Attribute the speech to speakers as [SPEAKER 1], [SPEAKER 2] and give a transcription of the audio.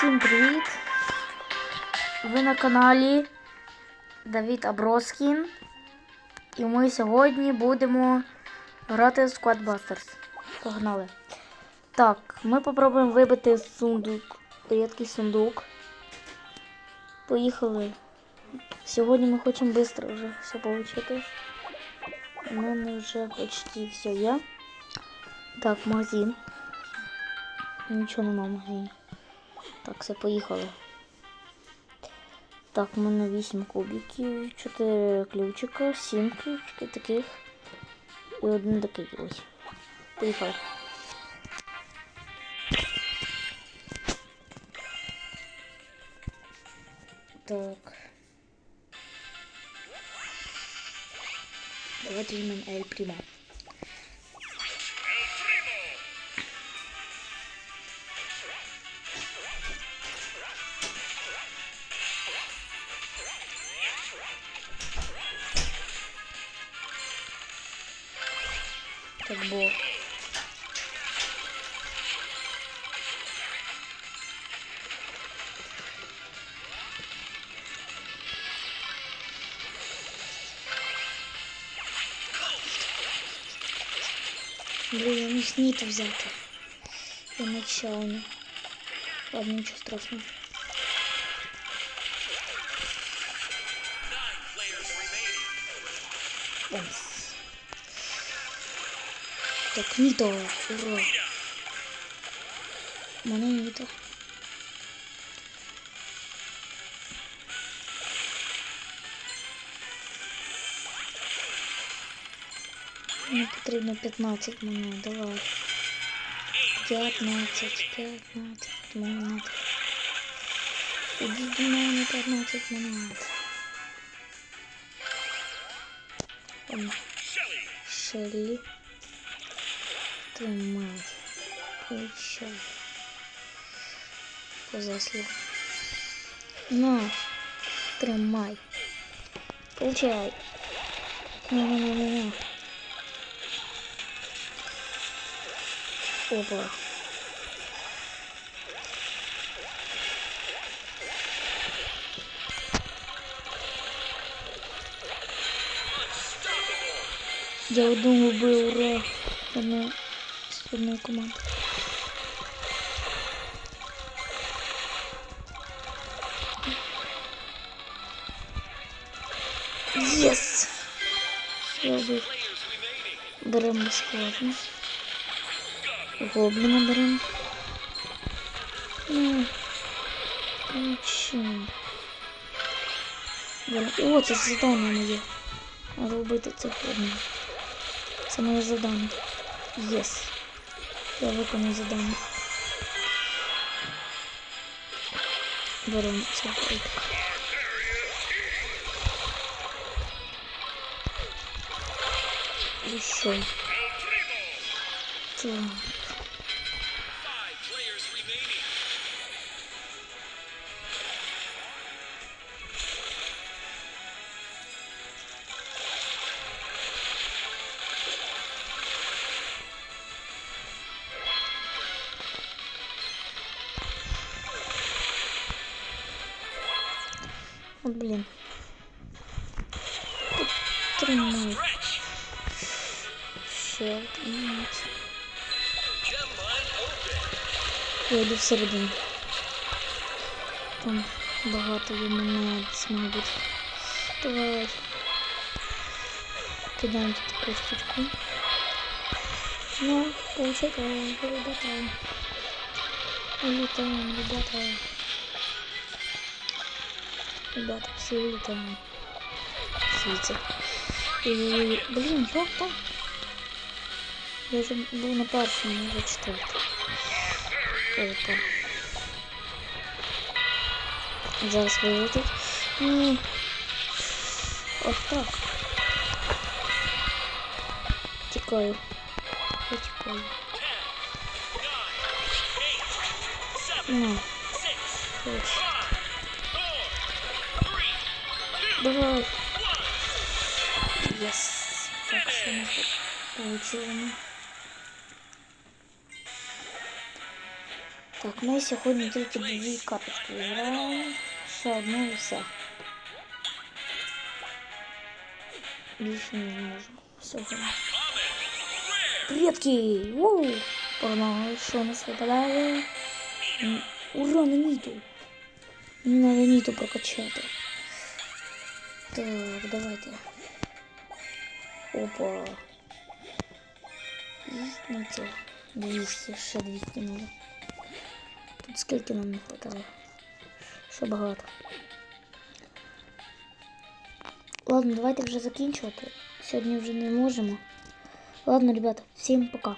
[SPEAKER 1] Усім привіт! Ви на каналі Давід Аброскін. І ми сьогодні будемо грати в Squad Busters. Погнали. Так, ми попробуємо вибити сундук. Рідкий сундук. Поїхали. Сьогодні ми хочемо швидко вже все отримати. У мене вже почти все є. Так, магазин. Нічого нема в магазині. Так, все, поїхали. Так, у мене 8 кубиків, 4 ключика, 7 ключиків таких. І один такий ось. Поїхали. Так. Давайте візьмемо Ель Примо. Так бо. Блин, я не сніта взяти. Я нечаянно. Ладно, нічого страшного. Ось. Так, Ніто, ура. Мене Ніто. Мені потрібно 15 монет, давай. 15, 15 монет. Іди до мене 15 монет. Ладно. Шелли. Тримай. Получай. Позаслуг. На. Тримай. Получай. На-на-на-на-на. Опа. Я одного убив, ура. Одна з одної команди. Єс! Я убив. Беремо безплатно. Гоблина беремо. Ну, нічого. Беремо. О, це завдання моє. Треба вбити цих одного. Це моє завдання. Єс. Я виконую завдання. Беремо критика. І що? Так. От, блін. Тримай. Ще один. Я йду всередину. Там багато є монет, мабуть. Давай. Кидаємо тут таку штучку. Ну, получаем, ребята. Улетаем, ребята. Ребята, все улетаем. Світі. І, блін, як так? Я вже був на першому, вже четвертий. Опа. Зараз вилетить. Ні. От так. Тікаю. Я тікаю. На. Ось. Давай. Yes. Так, що ми тут получили? Так, ми сьогодні тільки дві карточки граємо. Ще одну і все. Більше не зможемо сьогодні. Предки! Воу! Погнали, що у нас випадає? М, Ура, на Ніту! Мені треба Ніту прокачати. Так, давайте. Опа. І на це 200, ще 200 надо. Тут скільки нам не хватає? Ще багато. Ладно, давайте вже закінчувати. Сьогодні вже не можемо. Ладно, ребята, всім пока.